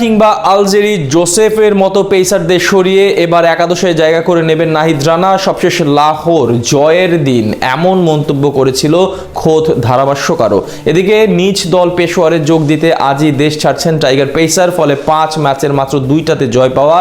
কিংবা আলজেরি জোসেফের মতো পেসারদের সরিয়ে এবার একাদশে জায়গা করে নেবেন নাহিদ রানা। সবশেষ লাহোর জয়ের দিন এমন মন্তব্য করেছিল খোদ ধারাভাষ্যকারও। এদিকে নিজ দল পেশোয়ারে যোগ দিতে আজই দেশ ছাড়ছেন টাইগার পেসার, ফলে পাঁচ ম্যাচের মাত্র দুইটাতে জয় পাওয়া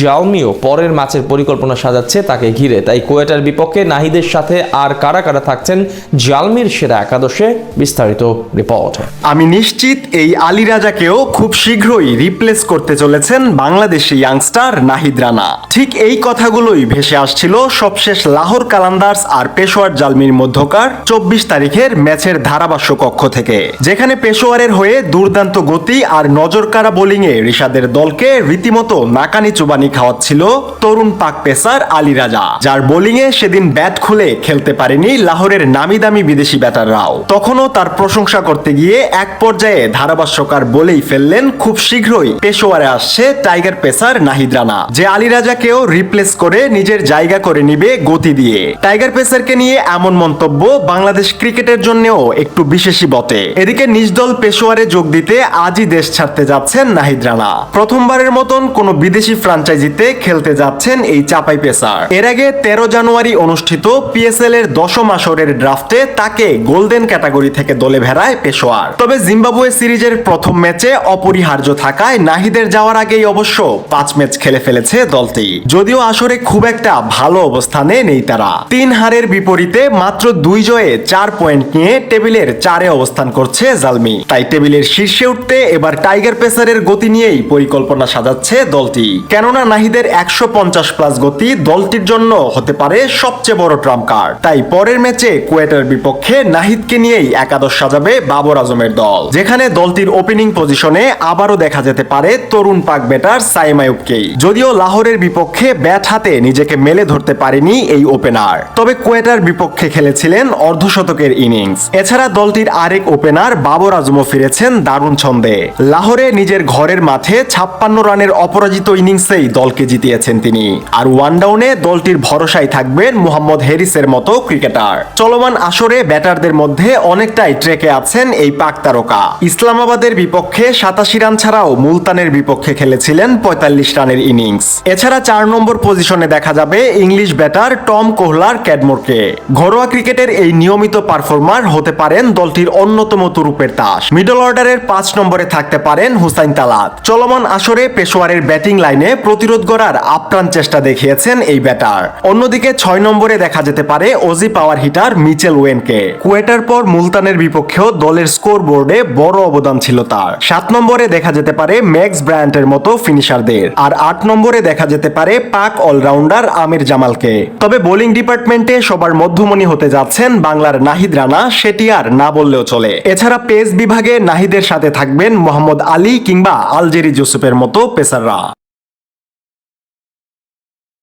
জাউমিও পরের ম্যাচের পরিকল্পনা সাজাচ্ছে তাকে ঘিরে। তাই কোয়েটার বিপক্ষে নাহিদের সাথে আর কারা কারা থাকছেন জালমির সেরা একাদশে বিস্তারিত রিপোর্ট। আমি নিশ্চিত এই আলী রাজাকেও খুব শীঘ্রই রিপ্লেস করতে চলেছেন বাংলাদেশি ইয়াংস্টার নাহিদ রানা। ঠিক এই কথাগুলোই ভেসে আসছিল সবশেষ লাহোর কালান্দার্স আর পেশোয়ার জালমির মধ্যকার চব্বিশ তারিখের ম্যাচের ধারাভাষ্য কক্ষ থেকে, যেখানে পেশোয়ারের হয়ে দুর্দান্ত গতি আর নজরকাড়া বোলিংয়ে ঋষাদের দলকে রীতিমতো নাকানি চুবানি খাওয়াচ্ছিল তরুণ পাক পেসার আলী রাজা, যার বোলিংয়ে সেদিন ব্যাট খুলে খেলতে পারেনি লাহোরের নামি দামি বিদেশি ব্যাটাররাও। তখনও তার প্রশংসা করতে গিয়ে এক পর্যায়ে ধারাভাষ্যকার বলেই ফেললেন খুব শীঘ্রই পেশোয়ারে আসছে টাইগার পেসার নাহিদ রানা, যে আলী রাজাকেও রিপ্লেস করে নিজের জায়গা করে নিবে গতি দিয়ে। টাইগার পেসারকে নিয়ে এমন মন্তব্য বাংলাদেশ ক্রিকেটের জন্যও একটু বিশেষই বটে। এদিকে নিজ দল পেশোয়ারে যোগ দিতে আজই দেশ ছাড়তে যাচ্ছেন নাহিদ রানা। প্রথমবারের মতন কোনো বিদেশি ফ্রাঞ্চাইজিতে খেলতে যাচ্ছেন এই চাপাই পেসার। এর আগে তেরো জানুয়ারি অনুষ্ঠিত পিএসএল এর দশম আসরের ড্রাফটে তাকে গোল্ডেন ক্যাটাগরি থেকে দলে ভেড়ায় পেশোয়ার। তবে জিম্বাবুয়ে সিরিজের প্রথম ম্যাচে অপরিহার্য থাকায় নাহিদের যাওয়ার আগেই অবশ্য পাঁচ ম্যাচ খেলে ফেলেছে দলটি। যদিও আসরে খুব একটা ভালো অবস্থানে নেই তারা। তিন হারের বিপরীতে মাত্র দুই জয়ে চার পয়েন্ট নিয়ে টেবিলের চারে অবস্থান করছে জালমি। তাই টেবিলের শীর্ষে উঠতে এবার টাইগার পেসারের গতি নিয়েই পরিকল্পনা সাজাচ্ছে দলটি। কেননা নাহিদের একশো পঞ্চাশ প্লাস গতি দলটির জন্য হতে পারে সবচেয়ে বড় ট্রাম্প কার্ড। তাই পরের ম্যাচে কুয়েটার বিপক্ষে নাহিদকে নিয়েই একাদশ সাজাবে বাবর আজমের দল। যেখানে দলটির ওপেনিং পজিশনে আবারও দেখা যেতে পারে তরুণ পাক ব্যাটার সাইম আয়ুবকেই যদিও লাহোরের বিপক্ষে ব্যাট হাতে নিজেকে মেলে ধরতে পারেনি এই ওপেনার। তবে কোয়েটার বিপক্ষে খেলেছিলেন অর্ধশতকের ইনিংস। এছাড়া দলটির আরেক ওপেনার বাবর আজমও ফিরেছেন দারুণ ছন্দে। লাহোরে নিজের ঘরের মাঠে ছাপ্পান্ন রানের অপরাজিত ইনিংসেই দলকে জিতিয়েছেন তিনি। আর ওয়ান ডাউনে দলটির ভরসায় থাকবেন মোহাম্মদ হেরিসের মতো ক্রিকেটার। চলমান আসরে ব্যাটারদের মধ্যে অনেকটাই ট্রেকে আছেন এই পাক তারকা। ইসলামাবাদের বিপক্ষে সাতাশি রান ছাড়াও মুলতানের বিপক্ষে খেলেছিলেন পঁয়তাল্লিশ রানের ইনিংস। এছাড়া চার নম্বর পজিশনে দেখা যাবে ইংলিশ ব্যাটার টম কোহলার ক্যাডমোরকে। ঘরোয়া ক্রিকেটের এই নিয়মিত পারফর্মার হতে পারেন দলটির অন্যতম তুরুপের তাস। মিডল অর্ডারের পাঁচ নম্বরে থাকতে পারেন হুসাইন তালাত। চলমান আসরে পেশোয়ারের ব্যাটিং লাইনে প্রতিরোধ গড়ার আপ্রাণ চেষ্টা দেখিয়েছেন এই ব্যাটার। অন্যদিকে ছয় নম্বরে দেখা যেতে পারে অজি পাওয়ার হিটার মিচেল ওয়েনকে। কুয়েটার পর মুলতানের বিপক্ষেও দলের স্কোর বোর্ডে বড় অবদান ছিল তার। সাত নম্বরে দেখা যেতে পারে ম্যাক্স ব্রায়ান্টের মতো ফিনিশারদের। আর আট নম্বরে দেখা যেতে পারে পাক অলরাউন্ডার আমির জামালকে। তবে বোলিং ডিপার্টমেন্টে সবার মধ্যমণি হতে যাচ্ছেন বাংলার নাহিদ রানা, সেটি আর না বললেও চলে। এছাড়া পেস বিভাগে নাহিদের সাথে থাকবেন মোহাম্মদ আলী কিংবা আলজেরি জোসেফের মতো পেসাররা।